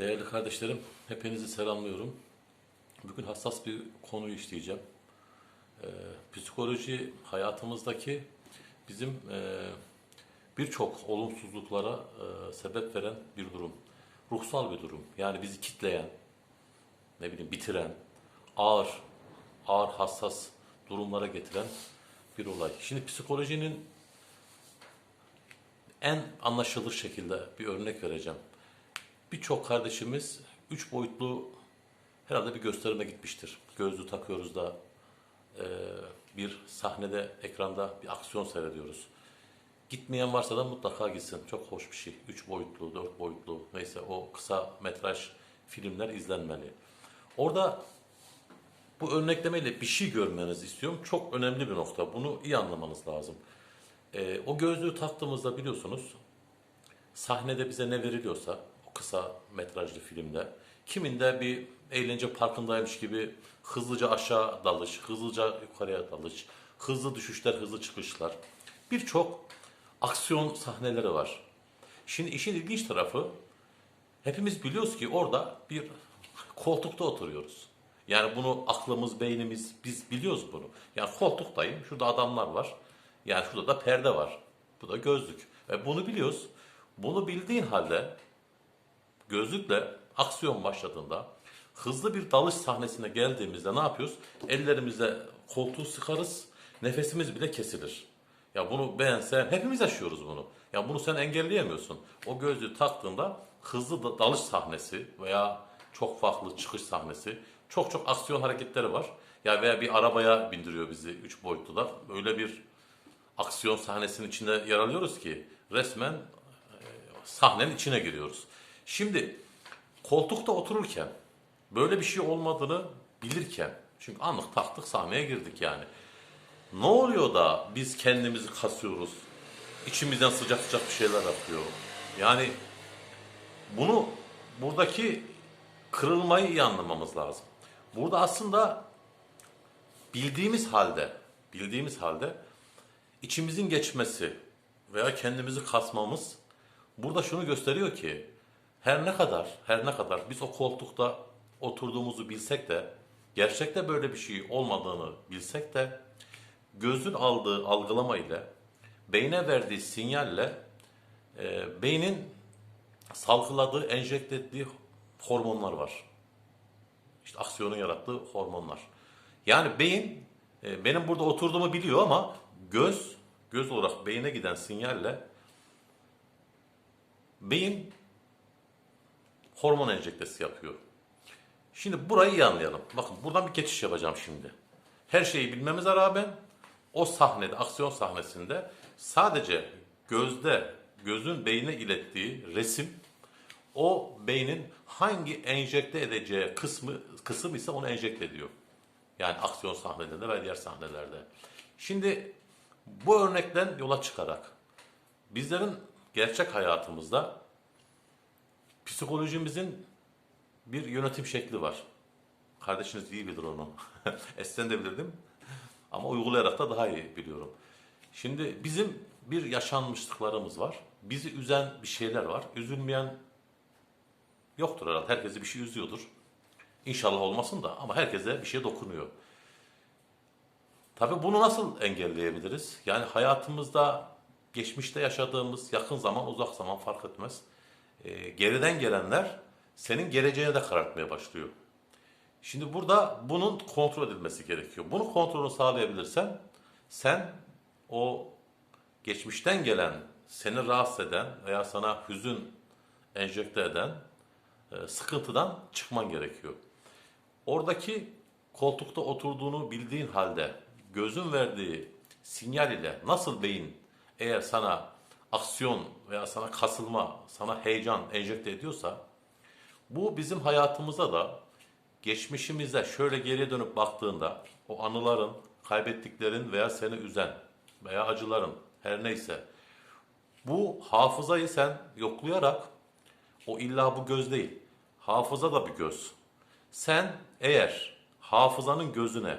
Değerli kardeşlerim, hepinizi selamlıyorum. Bugün hassas bir konuyu işleyeceğim. Ee, psikoloji hayatımızdaki bizim e, birçok olumsuzluklara e, sebep veren bir durum. Ruhsal bir durum. Yani bizi kitleyen, ne bileyim bitiren, ağır, ağır hassas durumlara getiren bir olay. Şimdi psikolojinin en anlaşılır şekilde bir örnek vereceğim. Birçok kardeşimiz üç boyutlu herhalde bir gösterime gitmiştir. Gözlüğü takıyoruz da e, bir sahnede, ekranda bir aksiyon seyrediyoruz. Gitmeyen varsa da mutlaka gitsin. Çok hoş bir şey. Üç boyutlu, dört boyutlu neyse o kısa metraj filmler izlenmeli. Orada bu örneklemeyle bir şey görmenizi istiyorum. Çok önemli bir nokta. Bunu iyi anlamanız lazım. E, o gözlüğü taktığımızda biliyorsunuz sahnede bize ne veriliyorsa o kısa metrajlı filmde kiminde bir eğlence parkındaymış gibi hızlıca aşağı dalış, hızlıca yukarıya dalış, hızlı düşüşler, hızlı çıkışlar. Birçok aksiyon sahneleri var. Şimdi işin ilginç tarafı hepimiz biliyoruz ki orada bir koltukta oturuyoruz. Yani bunu aklımız, beynimiz biz biliyoruz bunu. Yani koltuktayım, şurada adamlar var. Yani şurada da perde var. Bu da gözlük. Ve bunu biliyoruz. Bunu bildiğin halde gözlükle aksiyon başladığında hızlı bir dalış sahnesine geldiğimizde ne yapıyoruz? Ellerimizle koltuğu sıkarız, nefesimiz bile kesilir. Ya bunu beğensen hepimiz yaşıyoruz bunu. Ya bunu sen engelleyemiyorsun. O gözlüğü taktığında hızlı da- dalış sahnesi veya çok farklı çıkış sahnesi, çok çok aksiyon hareketleri var. Ya veya bir arabaya bindiriyor bizi üç boyutlu da. Öyle bir aksiyon sahnesinin içinde yer alıyoruz ki resmen e, sahnenin içine giriyoruz. Şimdi koltukta otururken böyle bir şey olmadığını bilirken çünkü anlık taktık sahneye girdik yani. Ne oluyor da biz kendimizi kasıyoruz? İçimizden sıcak sıcak bir şeyler akıyor. Yani bunu buradaki kırılmayı iyi anlamamız lazım. Burada aslında bildiğimiz halde, bildiğimiz halde içimizin geçmesi veya kendimizi kasmamız burada şunu gösteriyor ki her ne kadar her ne kadar biz o koltukta oturduğumuzu bilsek de gerçekte böyle bir şey olmadığını bilsek de gözün aldığı algılama ile beyne verdiği sinyalle e, beynin salgıladığı, enjekte ettiği hormonlar var. İşte aksiyonun yarattığı hormonlar. Yani beyin e, benim burada oturduğumu biliyor ama göz göz olarak beyine giden sinyalle beyin hormon enjektesi yapıyor. Şimdi burayı iyi anlayalım. Bakın buradan bir geçiş yapacağım şimdi. Her şeyi bilmemize rağmen o sahnede, aksiyon sahnesinde sadece gözde, gözün beyne ilettiği resim o beynin hangi enjekte edeceği kısmı kısım ise onu enjekte ediyor. Yani aksiyon sahnelerinde ve diğer sahnelerde. Şimdi bu örnekten yola çıkarak bizlerin gerçek hayatımızda psikolojimizin bir yönetim şekli var. Kardeşiniz iyi bilir onu. Eskiden de bilirdim. Ama uygulayarak da daha iyi biliyorum. Şimdi bizim bir yaşanmışlıklarımız var. Bizi üzen bir şeyler var. Üzülmeyen yoktur herhalde. Herkesi bir şey üzüyordur. İnşallah olmasın da ama herkese bir şey dokunuyor. Tabii bunu nasıl engelleyebiliriz? Yani hayatımızda geçmişte yaşadığımız yakın zaman uzak zaman fark etmez. Ee, geriden gelenler senin geleceğine de karartmaya başlıyor. Şimdi burada bunun kontrol edilmesi gerekiyor. Bunu kontrolü sağlayabilirsen sen o geçmişten gelen, seni rahatsız eden veya sana hüzün enjekte eden e, sıkıntıdan çıkman gerekiyor. Oradaki koltukta oturduğunu bildiğin halde gözün verdiği sinyal ile nasıl beyin eğer sana aksiyon veya sana kasılma, sana heyecan enjekte ediyorsa bu bizim hayatımıza da geçmişimize şöyle geriye dönüp baktığında o anıların, kaybettiklerin veya seni üzen veya acıların her neyse bu hafızayı sen yoklayarak o illa bu göz değil. Hafıza da bir göz. Sen eğer hafızanın gözüne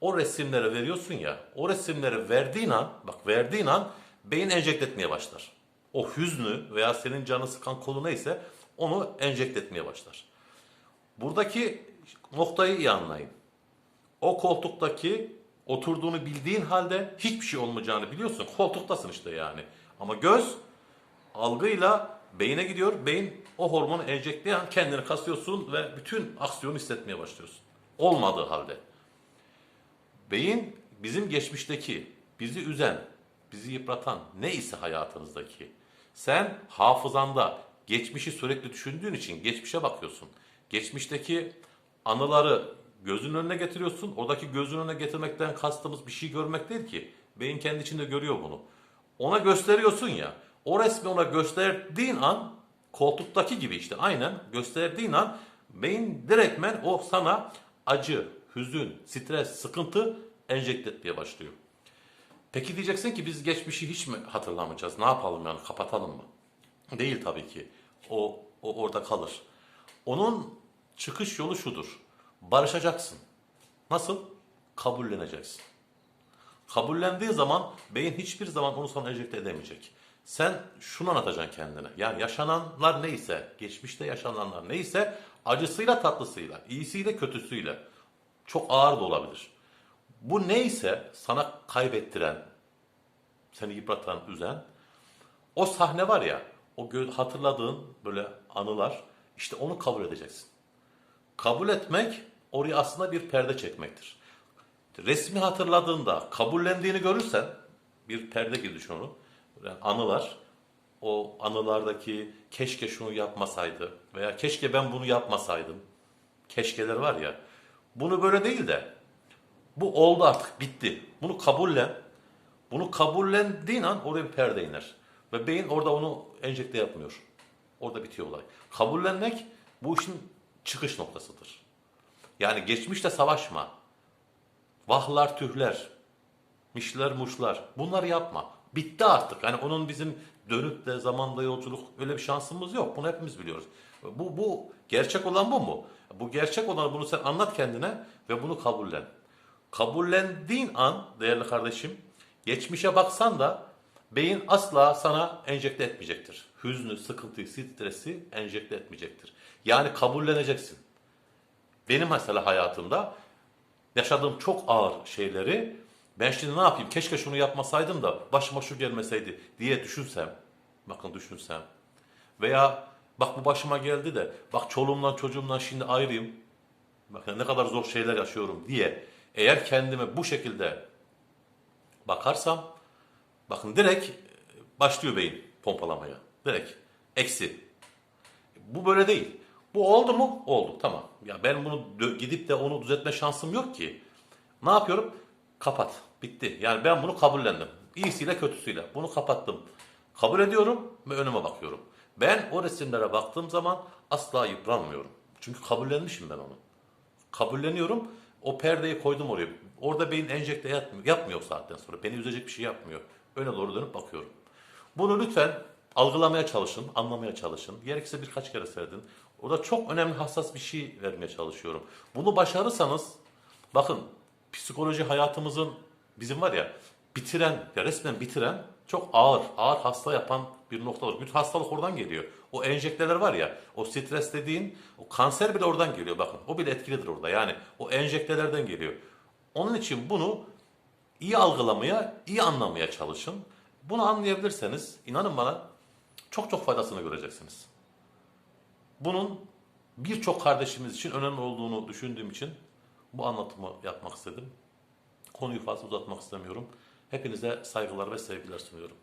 o resimleri veriyorsun ya, o resimleri verdiğin an, bak verdiğin an beyin enjekte etmeye başlar. O hüznü veya senin canı sıkan konu neyse onu enjekte etmeye başlar. Buradaki noktayı iyi anlayın. O koltuktaki oturduğunu bildiğin halde hiçbir şey olmayacağını biliyorsun. Koltuktasın işte yani. Ama göz algıyla beyine gidiyor. Beyin o hormonu enjekte an kendini kasıyorsun ve bütün aksiyonu hissetmeye başlıyorsun. Olmadığı halde. Beyin bizim geçmişteki bizi üzen, bizi yıpratan ne ise hayatınızdaki. Sen hafızanda geçmişi sürekli düşündüğün için geçmişe bakıyorsun. Geçmişteki anıları gözünün önüne getiriyorsun. Oradaki gözünün önüne getirmekten kastımız bir şey görmek değil ki. Beyin kendi içinde görüyor bunu. Ona gösteriyorsun ya. O resmi ona gösterdiğin an koltuktaki gibi işte aynen gösterdiğin an beyin direktmen o sana acı, hüzün, stres, sıkıntı enjekte etmeye başlıyor. Peki diyeceksin ki biz geçmişi hiç mi hatırlamayacağız? Ne yapalım yani kapatalım mı? Değil tabii ki. O, o orada kalır. Onun çıkış yolu şudur. Barışacaksın. Nasıl? Kabulleneceksin. Kabullendiği zaman beyin hiçbir zaman onu sana enjekte edemeyecek. Sen şunu anlatacaksın kendine. Yani yaşananlar neyse, geçmişte yaşananlar neyse acısıyla tatlısıyla, iyisiyle kötüsüyle çok ağır da olabilir. Bu neyse sana kaybettiren, seni yıpratan, üzen o sahne var ya, o hatırladığın böyle anılar işte onu kabul edeceksin. Kabul etmek oraya aslında bir perde çekmektir. Resmi hatırladığında kabullendiğini görürsen bir perde gibi düşün onu. Yani anılar o anılardaki keşke şunu yapmasaydı veya keşke ben bunu yapmasaydım. Keşkeler var ya. Bunu böyle değil de bu oldu artık bitti. Bunu kabullen. Bunu kabullendiğin an oraya bir perde iner. Ve beyin orada onu enjekte yapmıyor. Orada bitiyor olay. Kabullenmek bu işin çıkış noktasıdır. Yani geçmişte savaşma. Vahlar tühler. Mişler muşlar. Bunları yapma. Bitti artık. Yani onun bizim dönüp de zamanda yolculuk öyle bir şansımız yok. Bunu hepimiz biliyoruz. Bu, bu gerçek olan bu mu? Bu gerçek olan bunu sen anlat kendine ve bunu kabullen. Kabullendiğin an değerli kardeşim geçmişe baksan da beyin asla sana enjekte etmeyecektir. Hüznü, sıkıntıyı, stresi enjekte etmeyecektir. Yani kabulleneceksin. Benim mesela hayatımda yaşadığım çok ağır şeyleri ben şimdi ne yapayım keşke şunu yapmasaydım da başıma şu gelmeseydi diye düşünsem bakın düşünsem veya bak bu başıma geldi de bak çoluğumdan çocuğumdan şimdi ayrıyım bakın ne kadar zor şeyler yaşıyorum diye eğer kendime bu şekilde bakarsam bakın direkt başlıyor beyin pompalamaya direkt eksi bu böyle değil. Bu oldu mu? Oldu. Tamam. Ya ben bunu gidip de onu düzeltme şansım yok ki. Ne yapıyorum? Kapat. Bitti. Yani ben bunu kabullendim. İyisiyle kötüsüyle. Bunu kapattım. Kabul ediyorum ve önüme bakıyorum. Ben o resimlere baktığım zaman asla yıpranmıyorum. Çünkü kabullenmişim ben onu. Kabulleniyorum. O perdeyi koydum oraya. Orada beyin enjekte yapmıyor, yapmıyor saatten sonra. Beni üzecek bir şey yapmıyor. Öne doğru dönüp bakıyorum. Bunu lütfen algılamaya çalışın, anlamaya çalışın. Gerekirse birkaç kere seyredin. Orada çok önemli hassas bir şey vermeye çalışıyorum. Bunu başarırsanız, bakın psikoloji hayatımızın bizim var ya bitiren, ya resmen bitiren çok ağır, ağır hasta yapan bir nokta var. Bütün hastalık oradan geliyor. O enjekteler var ya, o stres dediğin, o kanser bile oradan geliyor bakın. O bile etkilidir orada. Yani o enjektelerden geliyor. Onun için bunu iyi algılamaya, iyi anlamaya çalışın. Bunu anlayabilirseniz inanın bana çok çok faydasını göreceksiniz. Bunun birçok kardeşimiz için önemli olduğunu düşündüğüm için bu anlatımı yapmak istedim. Konuyu fazla uzatmak istemiyorum. Hepinize saygılar ve sevgiler sunuyorum.